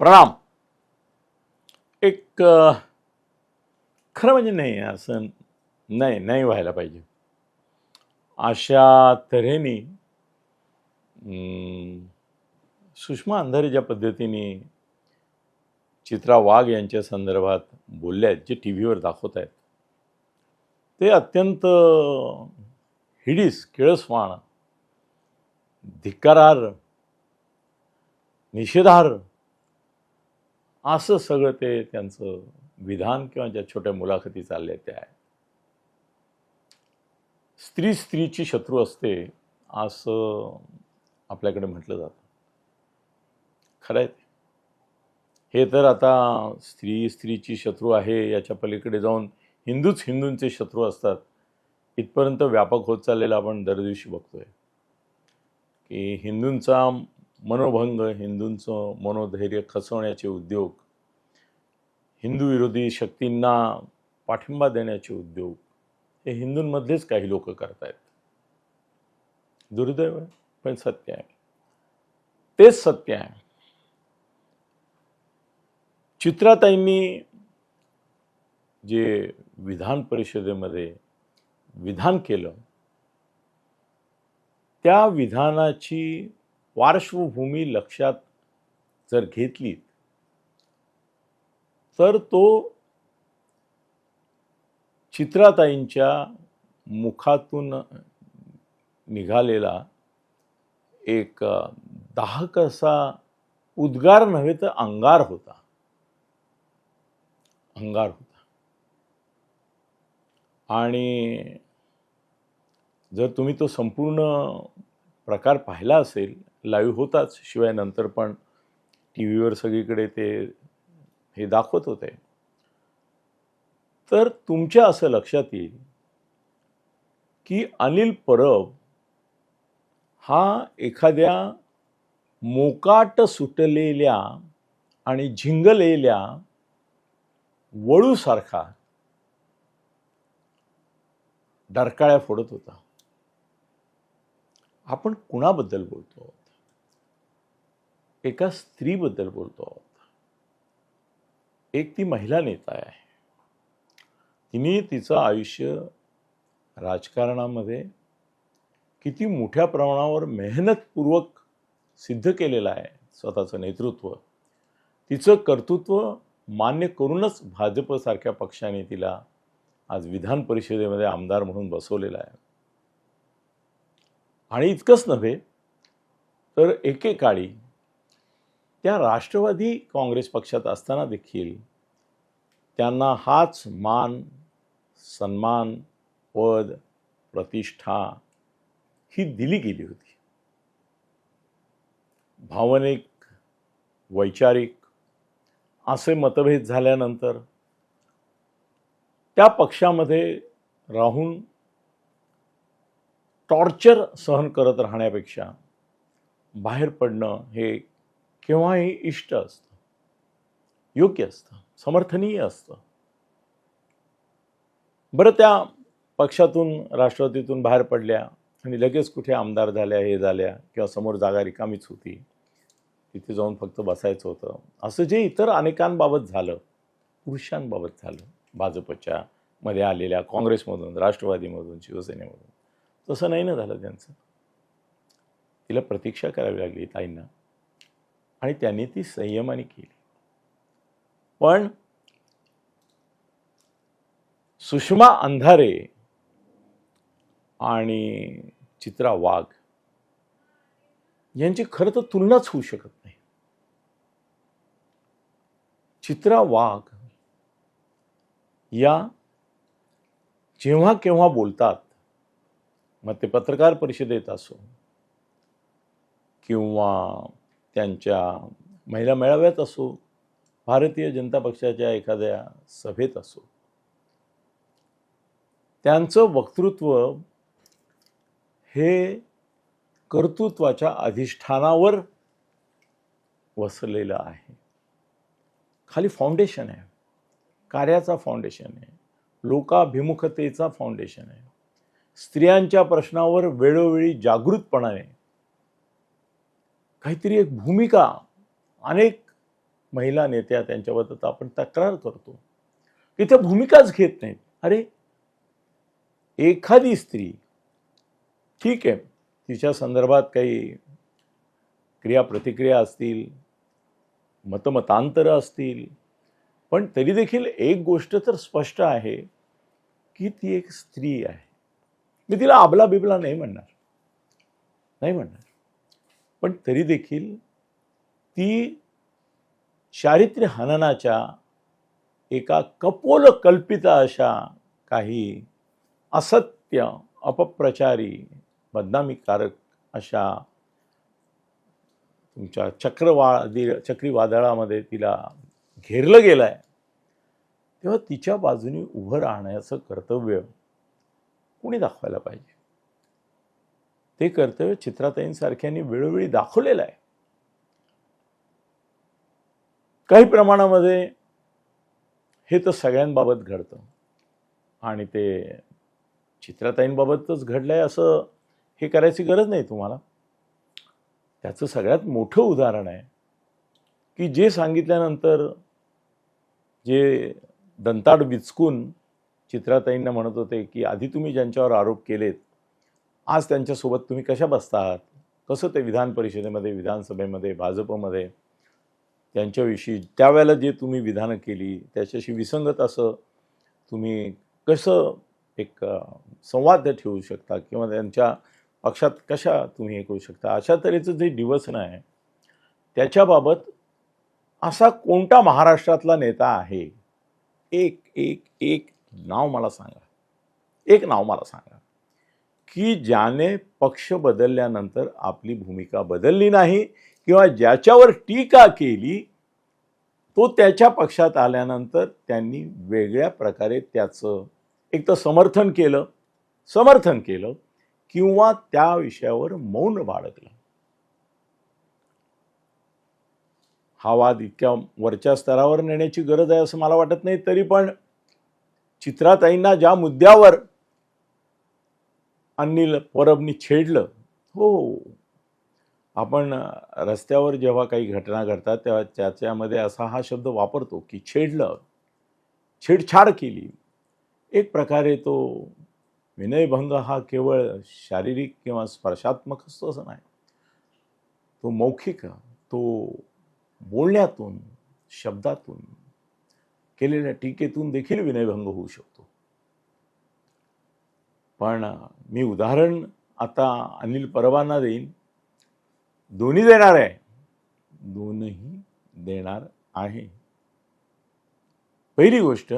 प्रणाम. एक खरं म्हणजे नाही असं नाही नाही व्हायला पाहिजे. अशा तऱ्हेने सुषमा अंधारे ज्या पद्धतीने चित्रा वाघ यांच्या संदर्भात बोलल्या आहेत जे टी व्हीवर दाखवत आहेत ते अत्यंत हिडीस किळसवाण धिक्कारार्ह निषेधार्ह असं सगळं ते त्यांचं विधान किंवा ज्या छोट्या मुलाखती चालल्या त्या आहे स्त्री स्त्रीची शत्रू असते असं आपल्याकडे म्हटलं जातं. खरं आहे हे तर आता स्त्री स्त्रीची शत्रू आहे याच्या पलीकडे जाऊन हिंदूच हिंदूंचे शत्रू असतात. इथपर्यंत व्यापक होत चाललेला आपण दरदिवशी बघतोय. की हिंदूंचा मनोभंग हिंदूंचं मनोधैर्य खचवण्याचे उद्योग हिंदू विरोधी शक्तींना पाठिंबा देण्याचे उद्योग हे हिंदूंमधलेच काही लोक करतायत. दुर्दैव आहे पण सत्य आहे. तेच सत्य आहे. चित्राताईंनी जे विधान परिषदेमध्ये विधान केलं त्या विधानाची पार्श्वभूमी लक्षात जर घेतली तर तो चित्राताईंच्या मुखातून निघालेला एक दाहक असा उद्गार नव्हे तर अंगार होता. अंगार होता. आणि जर तुम्ही तो संपूर्ण प्रकार पाहिला असेल लाईव्ह होताच. शिवाय नंतर पण टी व्हीवर सगळीकडे ते हे दाखवत होते. तर तुमच्या असं लक्षात येईल की अनिल परब हा एखाद्या मोकाट सुटलेल्या आणि झिंगलेल्या वळूसारखा डरकाळ्या फोडत होता. आपण कुणाबद्दल बोलतो? आहोत एका स्त्रीबद्दल बोलतो. आहोत एक ती महिला नेता आहे. तिने तिचं आयुष्य राजकारणामध्ये किती मोठ्या प्रमाणावर मेहनतपूर्वक सिद्ध केलेलं आहे स्वतःचं नेतृत्व. तिचं कर्तृत्व मान्य करूनच भाजपसारख्या पक्षाने तिला आज विधान परिषदेमध्ये आमदार म्हणून बसवलेला आहे. आणि इतकंच नव्हे तर एकेकाळी त्या राष्ट्रवादी काँग्रेस पक्षात असताना देखील त्यांना हाच मान सन्मान पद प्रतिष्ठा ही दिली गेली होती. भावनिक वैचारिक असे मतभेद झाल्यानंतर त्या पक्षामध्ये राहून टॉर्चर सहन करत राहण्यापेक्षा बाहेर पडणं हे केव्हाही इष्ट असतं. योग्य असतं. समर्थनीय असतं. बरं त्या पक्षातून राष्ट्रवादीतून बाहेर पडल्या आणि लगेच कुठे आमदार झाल्या हे झाल्या किंवा समोर जागा रिकामीच होती. तिथे जाऊन फक्त बसायचं होतं. असं जे इतर अनेकांबाबत झालं पुरुषांबाबत झालं भाजपच्या मध्ये आलेल्या काँग्रेसमधून राष्ट्रवादीमधून शिवसेनेमधून तसं नाही ना झालं त्यांचं. तिला प्रतीक्षा करावी लागली ताईंना. आणि त्यांनी ती संयमाने केली. पण सुषमा अंधारे आणि चित्रा वाघ यांची खरं तर तुलनाच होऊ शकत नाही. चित्रा वाघ या जेव्हा केव्हा बोलतात मग ते पत्रकार परिषदेत असो किंवा त्यांच्या महिला मेळाव्यात असो भारतीय जनता पक्षाच्या एखाद्या सभेत असो. त्यांचं वक्तृत्व हे कर्तृत्वाच्या अधिष्ठानावर वसलेलं आहे. खाली फाउंडेशन आहे. कार्याचा फाउंडेशन आहे. लोकाभिमुखतेचा फाउंडेशन आहे. स्त्रियांच्या प्रश्नावर वेळोवेळी जागृतपणाने काहीतरी एक भूमिका अनेक महिला नेत्या त्यांच्याबद्दल आपण तक्रार करतो की त्या भूमिकाच घेत नाहीत. अरे एखादी स्त्री ठीक आहे तिच्या संदर्भात काही क्रिया प्रतिक्रिया असतील मतमतांतरं असतील पण तरी देखील एक गोष्ट तर स्पष्ट आहे की ती एक स्त्री आहे. मी तिला आबला बिबला नाही म्हणणार. नाही म्हणणार. पण तरी देखील ती चारित्र्य हननाच्या एका कपोल कल्पित अशा काही असत्य अपप्रचारी बदनामीकारक अशा तुमच्या चक्रवादी चक्रीवादळामध्ये तिला घेरलं गेलं आहे तेव्हा तिच्या बाजूने उभं राहण्याचं कर्तव्य कुणी दाखवायला पाहिजे? ते कर्तव्य चित्राताईंसारख्यांनी वेळोवेळी दाखवलेलं आहे. काही प्रमाणामध्ये हे तर सगळ्यांबाबत घडतं. आणि ते चित्राताईंबाबतच घडलंय असं हे करायची गरज नाही तुम्हाला. त्याचं सगळ्यात मोठं उदाहरण आहे की जे सांगितल्यानंतर जे दंताड विचकून चित्राताईंना म्हणत होते की आधी तुम्ही ज्यांच्यावर आरोप केलेत आज त्यांच्यासोबत तुम्ही कशा बसता आहात कसं ते विधान परिषदेमध्ये विधानसभेमध्ये भाजपमध्ये त्यांच्याविषयी त्यावेळेला जे तुम्ही विधानं केली त्याच्याशी विसंगत असं तुम्ही कसं एक संवाद ठेवू शकता किंवा त्यांच्या पक्षात कशा तुम्ही हे करू शकता? अशा तऱ्हेचं जे डिवसनं आहे त्याच्याबाबत असा कोणता महाराष्ट्रातला नेता आहे? एक एक एक नाव मला सांगा. एक नाव मला सांगा. की ज्याने पक्ष बदलल्यानंतर आपली भूमिका बदलली नाही किंवा ज्याच्यावर टीका केली तो त्याच्या पक्षात आल्यानंतर त्यांनी वेगळ्या प्रकारे त्याचं एक तर समर्थन केलं समर्थन केलं किंवा त्या विषयावर मौन बाळगलं. हा वाद इतक्या वरच्या स्तरावर नेण्याची गरज आहे असं मला वाटत नाही. तरी पण चित्राताईंना ज्या मुद्द्यावर अनिल परबनी छेडलं. हो. आपण रस्त्यावर जेव्हा काही घटना घडतात तेव्हा त्याच्यामध्ये असा हा शब्द वापरतो की छेडलं. छेडछाड केली. एक प्रकारे तो विनयभंग हा केवळ शारीरिक किंवा स्पर्शात्मक असतो असं नाही. तो मौखिक तो बोलण्यातून शब्दातून केलेल्या टीकेतून देखील विनयभंग होऊ शकतो. पण मी उदाहरण आता अनिल परवाना देईन. दोन्ही देणार आहे. दोनही देणार आहे. पहिली गोष्ट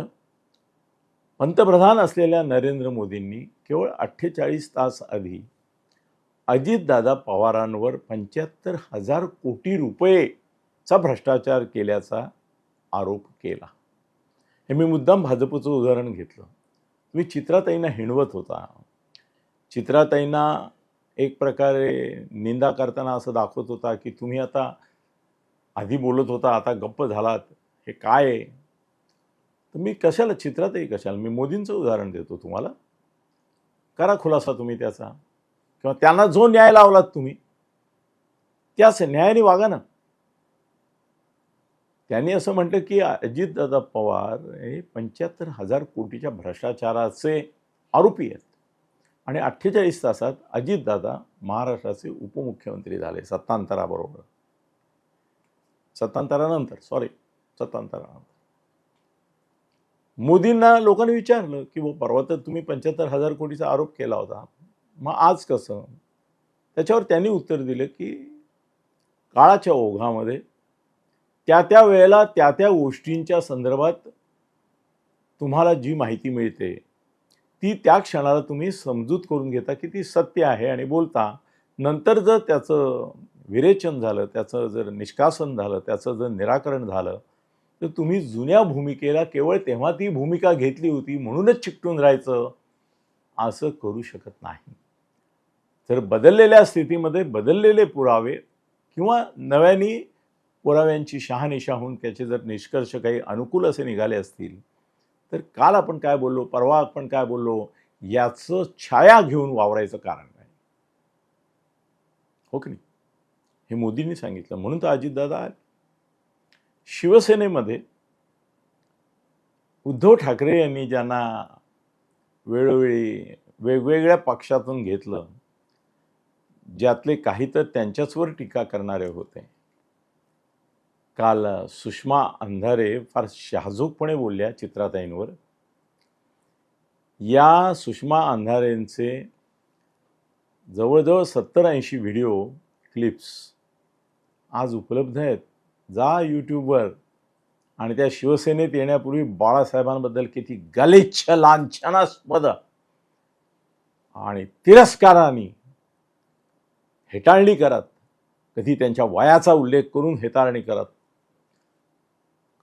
पंतप्रधान असलेल्या नरेंद्र मोदींनी केवळ अठ्ठेचाळीस तास आधी अजितदादा पवारांवर पंच्याहत्तर हजार कोटी रुपयेचा भ्रष्टाचार केल्याचा आरोप केला. हे मी मुद्दाम भाजपचं उदाहरण घेतलं. तुम्ही चित्राताईंना हिणवत होता. चित्राताईंना एक प्रकारे निंदा करताना असं दाखवत होता की तुम्ही आता आधी बोलत होता आता गप्प झालात हे काय आहे? तर मी कशाला चित्रातही कशाला? मी मोदींचं उदाहरण देतो तुम्हाला. करा खुलासा तुम्ही त्याचा. किंवा त्यांना जो न्याय लावलात तुम्ही त्याच न्यायाने वागा ना. त्यांनी असं म्हटलं की अजितदादा पवार हे पंच्याहत्तर हजार कोटीच्या भ्रष्टाचाराचे आरोपी आहेत. आणि अठ्ठेचाळीस तासात अजितदादा महाराष्ट्राचे उपमुख्यमंत्री झाले सत्तांतराबरोबर. सत्तांतरानंतर सॉरी सत्तांतरानंतर. मोदींना लोकांनी विचारलं की वो परवा तर तुम्ही पंच्याहत्तर हजार कोटीचा आरोप केला होता. मग आज कसं? त्याच्यावर त्यांनी उत्तर दिलं की काळाच्या ओघामध्ये त्या त्या वेळेला त्या त्या गोष्टींच्या संदर्भात तुम्हाला जी माहिती मिळते ती त्या क्षणाला तुम्ही समजूत करून घेता की ती सत्य आहे आणि बोलता. नंतर जर त्याचं विरेचन झालं त्याचं जर निष्कासन झालं त्याचं जर निराकरण झालं तर तुम्ही जुन्या भूमिकेला केवळ तेव्हा ती भूमिका घेतली होती म्हणूनच चिकटून राहायचं असं करू शकत नाही. तर बदललेल्या स्थितीमध्ये बदललेले पुरावे किंवा नव्याने पुराव्यांची शहानिशा होऊन त्याचे जर निष्कर्ष काही अनुकूल असे निघाले असतील तर काल आपण काय बोललो परवा आपण काय बोललो याचं छाया घेऊन वावरायचं कारण नाही हो की नाही? हे मोदींनी सांगितलं म्हणून तर अजितदादा आहेत शिवसेनेमध्ये उद्धव ठाकरे यांनी ज्यांना वेळोवेळी वेगवेगळ्या पक्षातून घेतलं ज्यातले काही तर त्यांच्याचवर टीका करणारे होते. काल सुषमा अंधारे फार शहाजूकपणे बोलल्या चित्राताईंवर. या सुषमा अंधारेंचे जवळजवळ सत्तर ऐंशी व्हिडिओ क्लिप्स आज उपलब्ध आहेत. जा यूट्यूबवर आणि त्या शिवसेनेत येण्यापूर्वी बाळासाहेबांबद्दल किती गलिच्छ लांछनास्पद आणि तिरस्काराने हेटाळणी करत कधी त्यांच्या वयाचा उल्लेख करून हेताळणी करत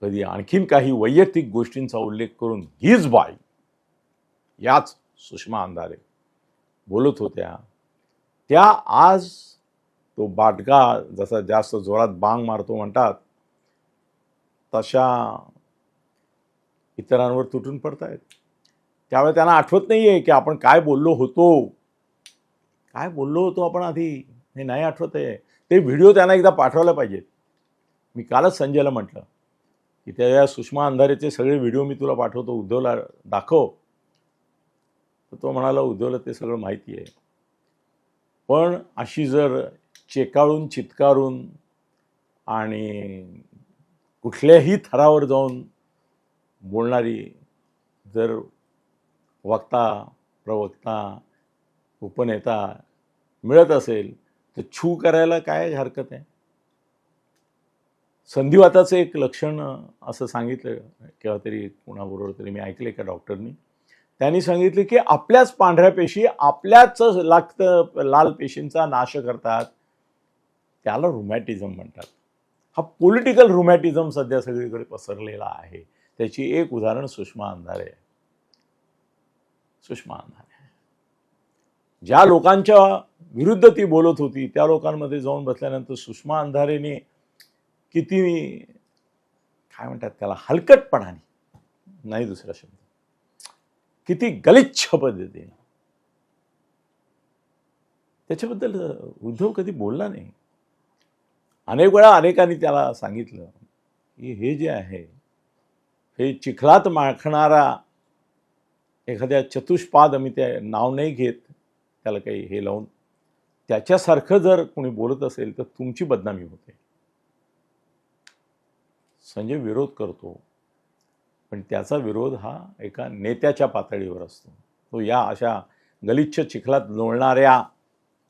कधी आणखीन काही वैयक्तिक गोष्टींचा उल्लेख करून हीच बाई याच सुषमा अंधारे बोलत होत्या. त्या आज तो बाटगा जसा जास्त जोरात बांग मारतो म्हणतात तशा इतरांवर तुटून पडतायत. त्यावेळी त्यांना आठवत नाही आहे की आपण काय बोललो होतो. काय बोललो होतो आपण आधी? हे नाही आठवत आहे ते व्हिडिओ त्यांना एकदा पाठवायला पाहिजेत. मी कालच संजयला म्हटलं की त्या सुषमा अंधारेचे सगळे व्हिडिओ मी तुला पाठवतो उद्धवला दाखव. तर तो म्हणाला उद्धवला ते सगळं माहिती आहे. पण अशी जर चेकाळून चित्कारून आणि कुठल्याही थरावर जाऊन बोलणारी जर वक्ता प्रवक्ता उपनेता मिळत असेल तर छू करायला काय हरकत आहे? संधिवाताचं एक लक्षण असं सांगितलं केव्हा तरी कुणाबरोबर तरी मी ऐकलं एका डॉक्टरनी. त्यांनी सांगितले की आपल्याच पांढऱ्या पेशी आपल्याच लागतं लाल पेशींचा नाश करतात. त्याला रुमॅटिझम म्हणतात. हा पॉलिटिकल रुमॅटिझम सध्या सगळीकडे पसरलेला आहे. त्याची एक उदाहरण सुषमा अंधारे आहे. सुषमा अंधारे ज्या लोकांच्या विरुद्ध ती बोलत होती त्या लोकांमध्ये जाऊन बसल्यानंतर सुषमा अंधारेने किती काय म्हणतात त्याला हलकटपणाने नाही दुसरा शब्द किती गलिच्छ पद्धतीने त्याच्याबद्दल उद्धव कधी बोलला नाही. अनेक वेळा अनेकांनी त्याला सांगितलं की हे जे आहे हे चिखलात माखणारा एखाद्या चतुष्पाद मी ते नाव नाही घेत त्याला काही हे लावून त्याच्यासारखं जर कोणी बोलत असेल तर तुमची बदनामी होते. संजय विरोध करतो. पण त्याचा विरोध हा एका नेत्याच्या पातळीवर असतो. तो या अशा गलिच्छ चिखलात लोळणाऱ्या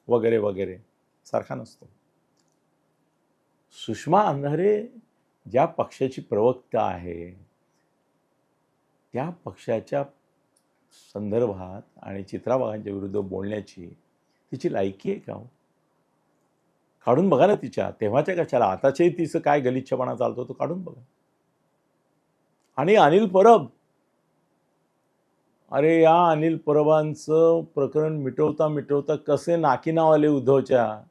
वगैरे वगैरे सारखा नसतो. सुषमा अंधारे ज्या पक्षाची प्रवक्ता आहे त्या पक्षाच्या संदर्भात आणि चित्राबागांच्या विरुद्ध बोलण्याची तिची लायकी आहे का हो? काढून बघा ना तिच्या. तेव्हाच्या कशाला? आताच्याही तिचं काय गलिच्छपणा चालतो तो काढून बघा. आणि अनिल परब. अरे या अनिल परबांचं प्रकरण मिटवता मिटवता कसे नाकी नाव आले उद्धवच्या?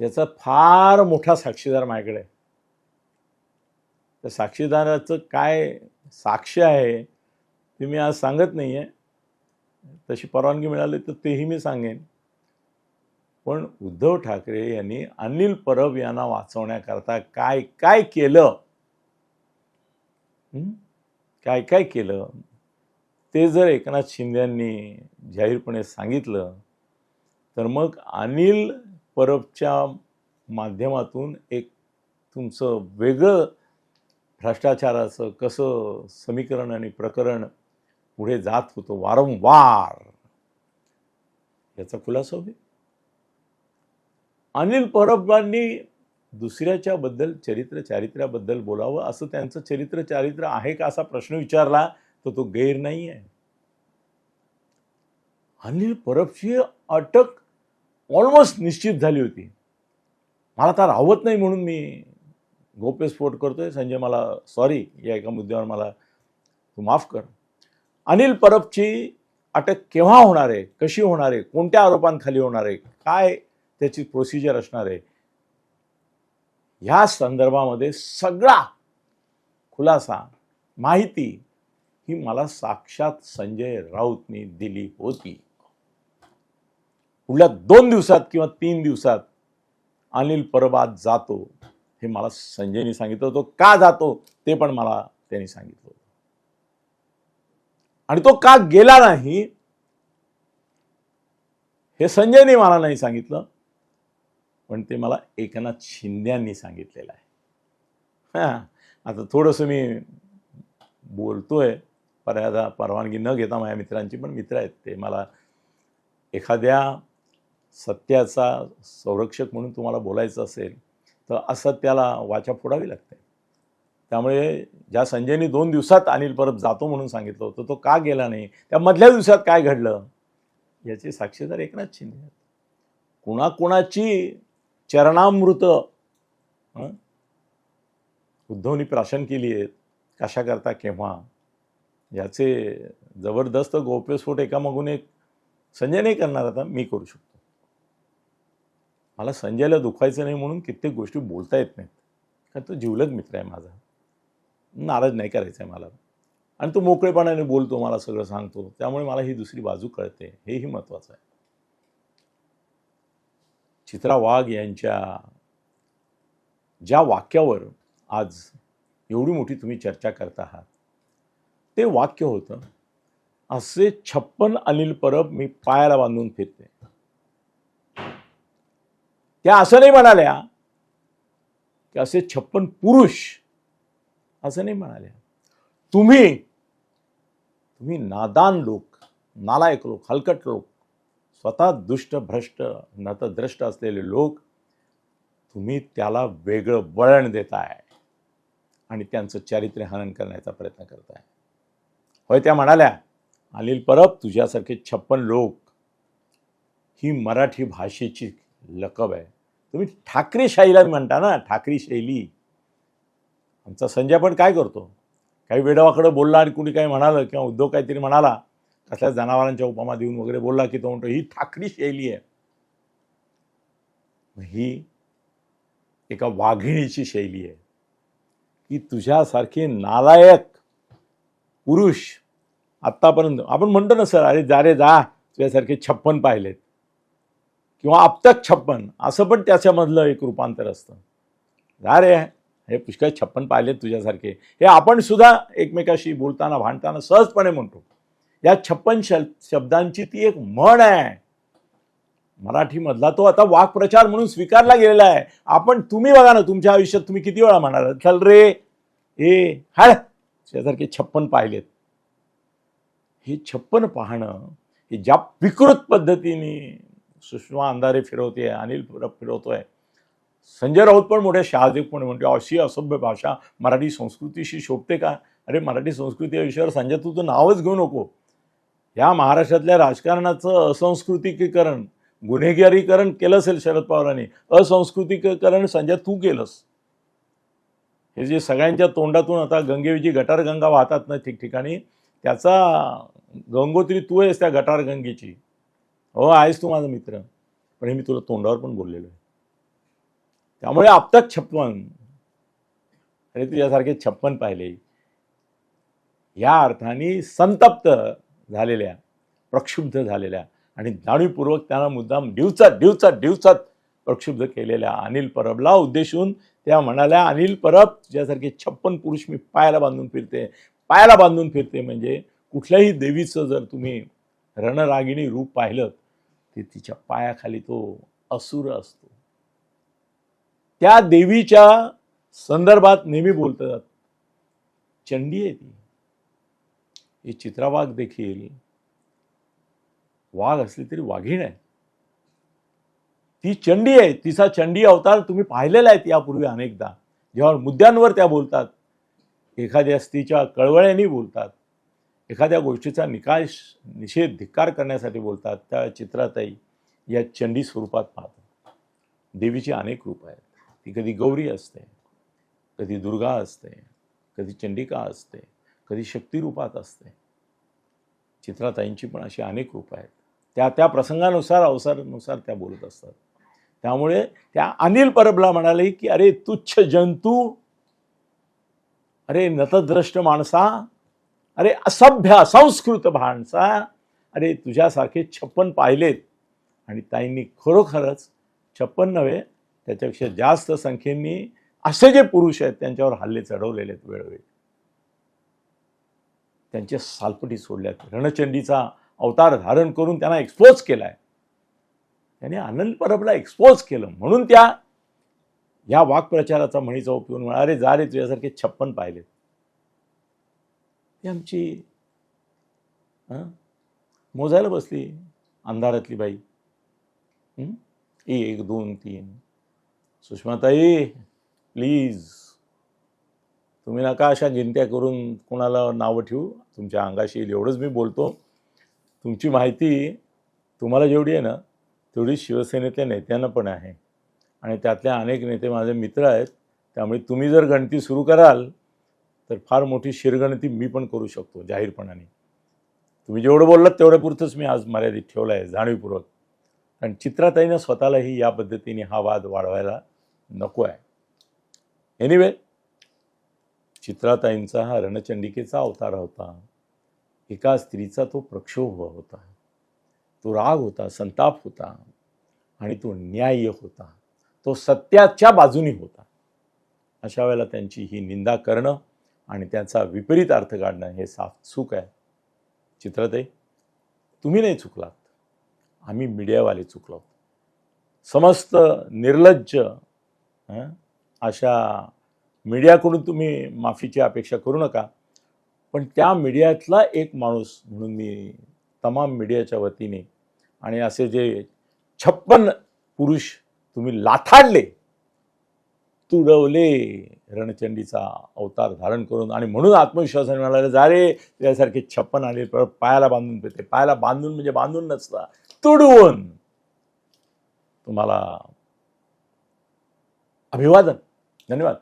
याचा फार मोठा साक्षीदार माझ्याकडे. त्या साक्षीदाराचं काय साक्ष आहे ते मी आज सांगत नाही आहे तशी परवानगी मिळाली तर तेही मी सांगेन. पण उद्धव ठाकरे यांनी अनिल परब यांना वाचवण्याकरता काय काय केलं? काय काय केलं? ते जर एकनाथ शिंदेंनी जाहीरपणे सांगितलं तर मग अनिल परबच्या माध्यमातून एक तुमचं वेगळं भ्रष्टाचाराचं कसं समीकरण आणि प्रकरण पुढे जात होतं वारंवार. याचा खुलासा होईल. अनिल परबांनी दुसऱ्याच्याबद्दल चरित्र चारित्र्याबद्दल बोलावं असं त्यांचं चरित्र चारित्र्य आहे का असा प्रश्न विचारला तर तो गैर नाही आहे. अनिल परबची अटक ऑलमोस्ट निश्चित झाली होती. मला तर राहत नाही म्हणून मी गोप्यस्फोट करतोय. संजय मला सॉरी या एका मुद्द्यावर मला तू माफ कर. अनिल परबची अटक केव्हा होणार आहे? कशी होणार आहे? कोणत्या आरोपांखाली होणार आहे? काय त्याची प्रोसिजर असणार आहे. ह्या संदर्भामध्ये सगळा खुलासा माहिती ही मला साक्षात संजय राऊतनी दिली होती. पुढल्या दोन दिवसात किंवा तीन दिवसात अनिल परबात जातो हे मला संजयनी सांगितलं तो का जातो ते पण मला त्यांनी सांगितलं होतं. आणि तो का गेला नाही हे संजयने मला नाही सांगितलं. पण ते मला एकनाथ शिंद्यांनी सांगितलेलं आहे. हां आता थोडंसं मी बोलतो आहे पर्यादा परवानगी न घेता माझ्या मित्रांची पण मित्र आहेत ते मला एखाद्या सत्याचा संरक्षक म्हणून तुम्हाला बोलायचं असेल तर असत्याला वाचा फोडावी लागते. त्यामुळे ज्या संजयनी दोन दिवसात अनिल परब जातो म्हणून सांगितलं होतं तो का गेला नाही? त्या मधल्या दिवसात काय घडलं? याचे साक्षीदार एकनाथ शिंदे आहेत. कुणाकुणाची चरणामृत. उद्धवनी प्राशन केली आहेत. कशाकरता केव्हा? याचे जबरदस्त गौप्यस्फोट एकामागून एक संजय नाही करणार आता मी करू शकतो. मला संजयला दुखायचं नाही म्हणून कित्येक गोष्टी बोलता येत नाहीत. कारण तो जिवलग मित्र आहे माझा. नाराज नाही करायचा आहे मला. आणि तो मोकळेपणाने बोलतो मला सगळं सांगतो. त्यामुळे मला ही दुसरी बाजू कळते. हेही महत्त्वाचं आहे. चित्रा वाघ यांच्या ज्या वाक्यावर आज एवढी मोठी तुम्ही चर्चा करत आहात ते वाक्य होतं असे छप्पन अनिल परब मी पायाला बांधून फिरते. त्या असं नाही म्हणाल्या की असे छप्पन पुरुष असं नाही म्हणाल्या. तुम्ही तुम्ही नादान लोक नालायक लोक हलकट लोक स्वतः दुष्ट भ्रष्ट नतद्रष्ट असलेले लोक तुम्ही त्याला वेगळं वळण देताय आणि त्यांचं चारित्र्य हनन करण्याचा प्रयत्न करताय. होय त्या म्हणाल्या अनिल परब तुझ्यासारखे छप्पन लोक ही मराठी भाषेची लकब आहे. तुम्ही ठाकरे शाहीला म्हणता ना ठाकरी शैली. आमचा संजय पण काय करतो? काही वेडवाकडं बोलला आणि कुणी काही म्हणालं किंवा उद्धव काहीतरी म्हणाला कसल्या जनावरांच्या उपमा देऊन वगैरे बोलला की तो म्हणतो ही ठाकरी शैली आहे. ही एका वाघिणीची शैली आहे. की तुझ्यासारखे नालायक पुरुष आत्तापर्यंत आपण म्हणतो ना सर अरे जा रे जा तुझ्यासारखे छप्पन पाहिलेत. किंवा आपतक छप्पन असं पण त्याच्यामधलं एक रूपांतर असतं. जा रे हे पुष्कळ छप्पन पाहिलेत तुझ्यासारखे. हे आपण सुद्धा एकमेकाशी बोलताना भांडताना सहजपणे म्हणतो. या छप्पन शब्दांची ती एक म्हण आहे. मराठीमधला तो आता वाक्प्रचार म्हणून स्वीकारला गेलेला आहे. आपण तुम्ही बघा ना तुमच्या आयुष्यात तुम्ही किती वेळा म्हणाल चल रे ए हाड यासारखे छप्पन पाहिलेत. हे छप्पन पाहणं हे ज्या विकृत पद्धतीने सुषमा अंधारे फिरवते अनिल फिरवतोय संजय राऊत पण मोठ्या पण म्हणतो अशी असभ्य भाषा मराठी संस्कृतीशी शोभते का? अरे मराठी संस्कृती या विषयावर संजय तू तर नावच घेऊ नको. या महाराष्ट्रातल्या राजकारणाचं असंस्कृतिकीकरण गुन्हेगारीकरण केलं असेल शरद पवारांनी. असंस्कृतिकीकरण संजय तू केलंस. हे जे सगळ्यांच्या तोंडातून आता गंगेवीची गटार गंगा वाहतात ना ठिकठिकाणी त्याचा गंगोत्री तू आहेस त्या गटार गंगेची हो आहेस तू माझा मित्र. पण हे मी तुला तोंडावर पण बोललेलो आहे. त्यामुळे आपताच छप्पन. अरे तुझ्यासारखे छप्पन पाहिले. या अर्थाने संतप्त झालेल्या प्रक्षुब्ध झालेल्या आणि जाणीवपूर्वक त्यांना मुद्दाम डिवचात डिवचात डिवचात प्रक्षुब्ध केलेल्या अनिल परबला उद्देशून त्या म्हणाल्या अनिल परब ज्यासारखे छप्पन पुरुष मी पायाला बांधून फिरते. पायाला बांधून फिरते म्हणजे कुठल्याही देवीचं जर तुम्ही रणरागिणी रूप पाहिलं ते तिच्या पायाखाली तो असुर असतो. त्या देवीच्या संदर्भात नेहमी बोलतात चंडी आहे ती. ही चित्रावाघ देखील वाघ असली तरी वाघीण आहे. ती चंडी आहे. तिचा चंडी अवतार तुम्ही पाहिलेला आहे यापूर्वी अनेकदा. जेव्हा मुद्द्यांवर त्या बोलतात एखाद्या स्त्रीच्या कळवळ्याने बोलतात एखाद्या गोष्टीचा निकाश निषेध धिक्कार करण्यासाठी बोलतात त्या चित्रातही या चंडी स्वरूपात पाहतात. देवीची अनेक रूप आहेत. ती कधी गौरी असते कधी दुर्गा असते कधी चंडिका असते कधी शक्तिरूपात असते. चित्राताईंची पण अशी अनेक रूपं आहेत. त्या त्या प्रसंगानुसार अवसरानुसार त्या बोलत असतात. त्यामुळे त्या अनिल परबला म्हणाले की अरे तुच्छ जंतू अरे नतद्रष्ट माणसा अरे असभ्य असंस्कृत माणसा अरे तुझ्यासारखे छप्पन पाहिलेत. आणि ताईंनी खरोखरच छप्पन नव्हे त्याच्यापेक्षा जास्त संख्येने असे जे पुरुष आहेत त्यांच्यावर हल्ले चढवलेले आहेत वेळोवेळी. त्यांचे सालपटी सोडल्यात. रणचंडीचा अवतार धारण करून त्यांना एक्सपोज केलाय. त्याने आनंद परबला एक्सपोज केलं. म्हणून त्या या वाक्प्रचाराचा म्हणीचा उपयोग म्हणा अरे जा रे तुझ्यासारखे छप्पन पाहिलेत ती आमची मोजायला बसली अंधारातली बाई. एक दोन तीन. सुषमाताई प्लीज तुम्ही नका अशा गिनत्या करून कोणाला नावं ठेवू. तुमच्या अंगाशी येईल. एवढंच मी बोलतो. तुमची माहिती तुम्हाला जेवढी आहे ना तेवढी शिवसेनेतल्या नेत्यांना पण आहे. आणि त्यातल्या अनेक नेते माझे मित्र आहेत. त्यामुळे तुम्ही जर गणती सुरू कराल तर फार मोठी शिरगणती मी पण करू शकतो जाहीरपणाने. तुम्ही जेवढं बोललात तेवढ्या पुरतंच मी आज मर्यादित ठेवलं आहे जाणीवपूर्वक. कारण चित्राताईनं स्वतःलाही या पद्धतीने हा वाद वाढवायला नको आहे. एनिवे चित्राताईंचा हा रणचंडिकेचा अवतार होता. एका स्त्रीचा तो प्रक्षोभ होता. तो राग होता संताप होता आणि तो न्याय्य होता. तो सत्याच्या बाजूनी होता. अशा वेळेला त्यांची ही निंदा करणं आणि त्याचा विपरीत अर्थ काढणं हे साफ चूक आहे. चित्रते तुम्ही नाही चुकलात. आम्ही मीडियावाले चुकलो समस्त निर्लज्ज हं, अशा मीडियाकडून तुम्ही माफीची अपेक्षा करू नका. पण त्या मीडियातला एक माणूस म्हणून मी तमाम मीडियाच्या वतीने आणि असे जे छप्पन पुरुष तुम्ही लाथाडले तुडवले रणचंडीचा अवतार धारण करून आणि म्हणून आत्मविश्वासाने म्हणाले जा रे त्यासारखे छप्पन आले पायाला बांधून पेते पायाला बांधून म्हणजे बांधून नसता तुडवून. तुम्हाला अभिवादन. धन्यवाद.